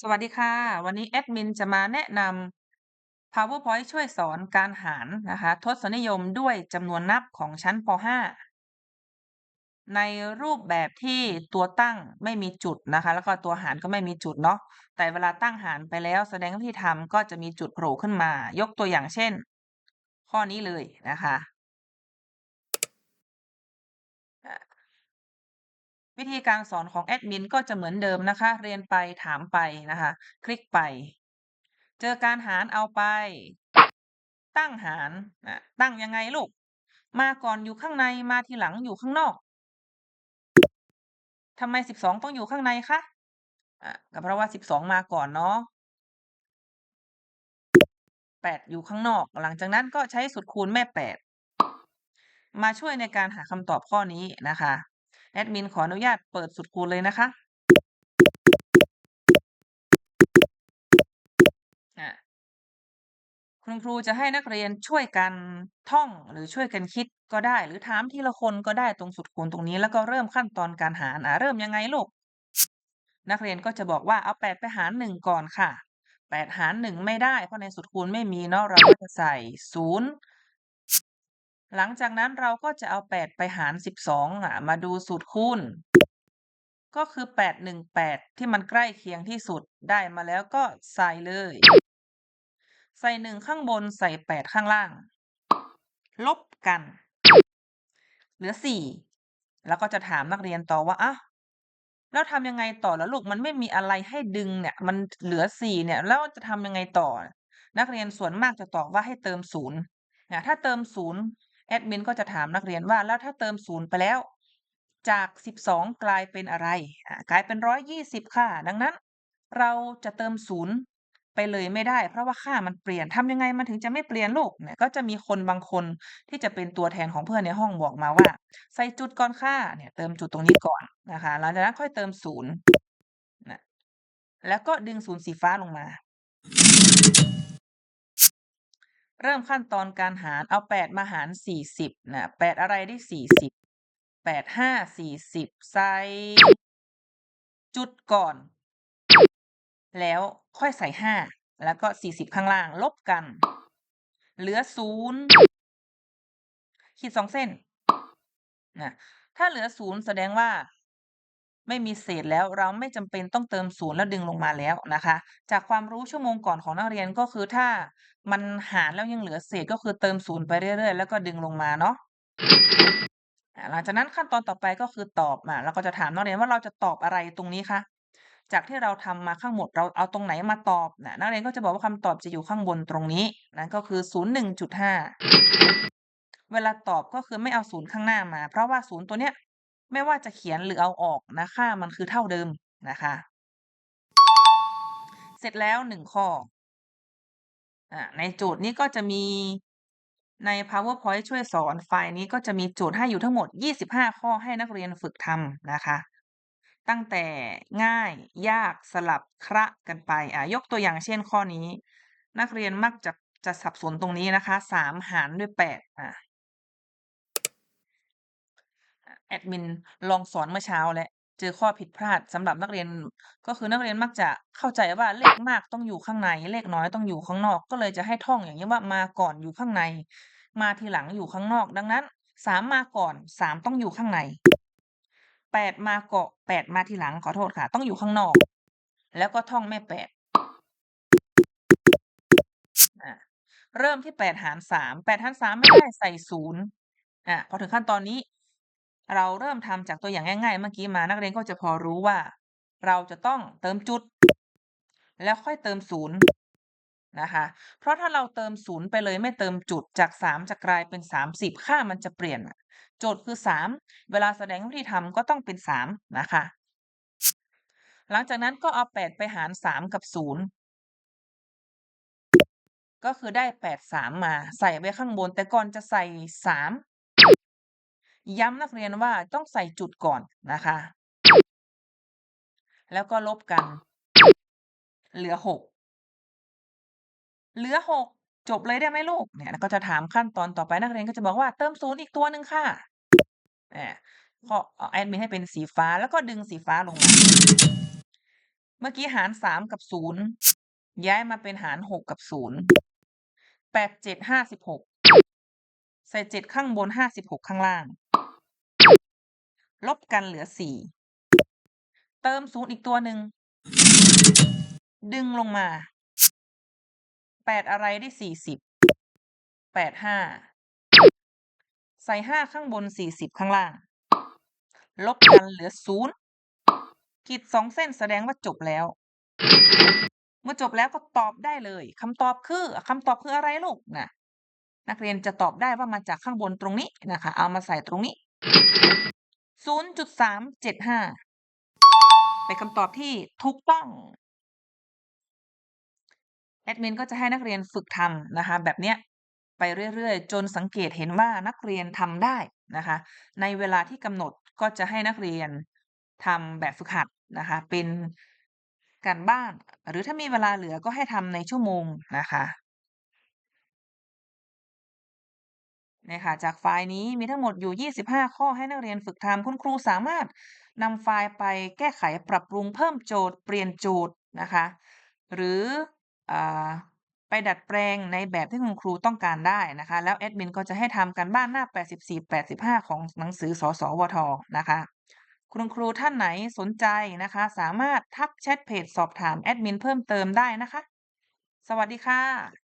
สวัสดีค่ะ วันนี้แอดมินจะมาแนะนำ PowerPoint ช่วยสอนการหารนะคะทศนิยมด้วยจำนวนนับของชั้นป .5 ในรูปแบบที่ตัวตั้งไม่มีจุดนะคะ แล้วก็ตัวหารก็ไม่มีจุดเนาะแต่เวลาตั้งหารไปแล้วแสดงวิธีทำก็จะมีจุดโผล่ขึ้นมา ยกตัวอย่างเช่น ข้อนี้เลยนะคะ วิธีการสอนของแอดมินก็จะเหมือนเดิมนะคะ เรียนไปถามไปนะคะ คลิกไป เจอการหารเอาไป ตั้งหารตั้งยังไงลูก มาก่อนอยู่ข้างในมาทีหลังอยู่ข้างนอกทำไมสิบสองต้องอยู่ข้างในคะอะก็เพราะว่าสิบสองมาก่อนเนาะแปดอยู่ข้างนอก หลังจากนั้นก็ใช้สูตรคูณแม่แปดมาช่วยในการหาคำตอบข้อนี้นะคะ แอดมินขออนุญาตเปิดสูตรคูณเลยนะคะคุณครูจะให้นักเรียนช่วยกันท่องหรือช่วยกันคิดก็ได้ หรือถามทีละคนก็ได้ตรงสูตรคูณตรงนี้ แล้วก็เริ่มขั้นตอนการหารอะเริ่มยังไงลูกนักเรียนก็จะบอกว่าเอาแปดไปหารหนึ่งก่อนค่ะแปดหารหนึ่งไม่ได้ เพราะในสูตรคูณไม่มีเนาะเราก็จะใส่ศูนย์ หลังจากนั้นเราก็จะเอาแปดไปหารสิบสองอะมาดูสูตรคูณ ก็คือแปดหนึ่งแปดที่มันใกล้เคียงที่สุดได้มาแล้วก็ใส่เลย ใส่หนึ่งข้างบนใส่แปดข้างล่าง ลบกัน เหลือสี่แล้วก็จะถามนักเรียนต่อว่าอะแล้วทำยังไงต่อแล้วลูกมันไม่มีอะไรให้ดึงเนี่ย มันเหลือสี่เนี่ย แล้วจะทำยังไงต่อ นักเรียนส่วนมากจะตอบว่าให้เติมศูนย์นะถ้าเติมศูนย์ แอดมินก็จะถามนักเรียนว่าแล้วถ้าเติมศูนย์ไปแล้ว จากสิบสองกลายเป็นอะไรกลายเป็นร้อยยี่สิบค่ะ ดังนั้น เราจะเติมศูนย์ไปเลยไม่ได้ เพราะว่าค่ามันเปลี่ยนทำยังไงมันถึงจะไม่เปลี่ยนลูกเนี่ยก็จะมีคนบางคนที่จะเป็นตัวแทนของเพื่อนในห้องบอกมาว่า ใส่จุดก่อนค่ะเนี่ยเติมจุดตรงนี้ก่อนนะคะหลังจากนั้นค่อยเติมศูนย์นะแล้วก็ดึงศูนย์สีฟ้าลงมา เริ่มขั้นตอนการหารเอาแปดมาหารสี่สิบนะแปดอะไรได้สี่สิบแปดห้าสี่สิบใส่จุดก่อน แล้วค่อยใส่ห้าแล้วก็สี่สิบข้างล่างลบกัน เหลือศูนย์ขีดสองเส้นนะถ้าเหลือศูนย์แสดงว่า ไม่มีเศษแล้วเราไม่จำเป็นต้องเติมศูนย์แล้วดึงลงมาแล้วนะคะ จากความรู้ชั่วโมงก่อนของนักเรียนก็คือถ้ามันหารแล้วยังเหลือเศษก็คือเติมศูนย์ไปเรื่อย ๆ แล้วก็ดึงลงมาเนาะหลังจากนั้นขั้นตอนต่อไปก็คือตอบมาเราก็จะถามนักเรียนว่าเราจะตอบอะไรตรงนี้คะจากที่เราทำมาข้างหมดเราเอาตรงไหนมาตอบนะนักเรียนก็จะบอกว่าคำตอบจะอยู่ข้างบนตรงนี้นั่นก็คือศูนย์หนึ่งจุดห้าเวลาตอบก็คือไม่เอาศูนย์ข้างหน้ามา เพราะว่าศูนย์ตัวเนี้ย ไม่ว่าจะเขียนหรือเอาออกนะค่ามันคือเท่าเดิมนะคะ เสร็จแล้วหนึ่งข้ออในโจทย์นี้ก็จะมีใน PowerPoint ช่วยสอนไฟล์นี้ก็จะมีโจทย์ให้อยู่ทั้งหมด 25 ข้อให้นักเรียนฝึกทำนะคะ ตั้งแต่ง่ายยากสลับคระกันไปอ่ายกตัวอย่างเช่นข้อนี้ นักเรียนมักจะจะสับสนตรงนี้นะคะสามหารด้วยแปดอ่า แอดมินลองสอนเมื่อเช้าแล้วเจอข้อผิดพลาดสำหรับนักเรียน ก็คือนักเรียนมักจะเข้าใจว่าเลขมากต้องอยู่ข้างใน เลขน้อยต้องอยู่ข้างนอก ก็เลยจะให้ท่องอย่างนี้ว่ามาก่อนอยู่ข้างใน มาทีหลังอยู่ข้างนอก ดังนั้นสามมาก่อนสามต้องอยู่ข้างในแปดมาเกาะแปดมาทีหลังขอโทษค่ะ ต้องอยู่ข้างนอก แล้วก็ท่องแม่แปดเริ่มที่แปดหารสามแปดหารสามไม่ได้ใส่ศูนย์อะพอถึงขั้นตอนนี้ เราเริ่มทำจากตัวอย่างง่าย ๆ เมื่อกี้มานักเรียนก็จะพอรู้ว่า เราจะต้องเติมจุด แล้วค่อยเติมศูนย์นะคะ เพราะถ้าเราเติมศูนย์ไปเลยไม่เติมจุดจากสามจะกลายเป็นสามสิบค่ามันจะเปลี่ยนโจทย์คือสามเวลาแสดงวิธีทำก็ต้องเป็นสามนะคะ หลังจากนั้นก็เอาแปดไปหารสามกับศูนย์ก็คือได้แปดสามมาใส่ไว้ข้างบน แต่ก่อนจะใส่สาม ย้ำนักเรียนว่าต้องใส่จุดก่อนนะคะ แล้วก็ลบกัน เหลือหกเหลือหกจบเลยได้ไหมลูกเนี่ยก็จะถามขั้นตอนต่อไปนักเรียนก็จะบอกว่าเติมศูนย์อีกตัวหนึ่งค่ะแหมพอแอดมินให้เป็นสีฟ้าแล้วก็ดึงสีฟ้าลงมา เมื่อกี้หาร3กับ0ย้ายมาเป็นหาร6กับ0 8 7 56ใส่7ข้างบน56ข้างล่าง ลบกันเหลือ4เติม0อีกตัวหนึ่ง ดึงลงมา8อะไรได้40 8 5ใส่5ข้างบน40ข้างล่าง ลบกันเหลือ0ขีด2เส้นแสดงว่าจบแล้ว เมื่อจบแล้วก็ตอบได้เลยคำตอบคือคำตอบคืออะไรลูก?นะนักเรียนจะตอบได้ว่ามาจากข้างบนตรงนี้นะคะ เอามาใส่ตรงนี้ 0.375 เป็นคำตอบที่ถูกต้องแอดมินก็จะให้นักเรียนฝึกทำนะคะ แบบเนี้ยไปเรื่อยๆ จนสังเกตเห็นว่านักเรียนทำได้นะคะ ในเวลาที่กำหนดก็จะให้นักเรียนทำแบบฝึกหัดนะคะ เป็นการบ้าน หรือถ้ามีเวลาเหลือก็ให้ทำในชั่วโมงนะคะ นี่ยค่ะจากไฟล์นี้มีทั้งหมดอยู่ 25 ข้อให้นักเรียนฝึกทำคุณครูสามารถนำไฟล์ไปแก้ไขปรับปรุงเพิ่มโจทย์เปลี่ยนโจทย์นะคะ หรืออไปดัดแปลงในแบบที่คุณครูต้องการได้นะคะ แล้วแอดมินก็จะให้ทำการบ้านหน้า 84-85 ของหนังสือสสวท.นะคะ คุณครูท่านไหนสนใจนะคะ สามารถทักแชตเพจสอบถามแอดมินเพิ่มเติมได้นะคะ สวัสดีค่ะ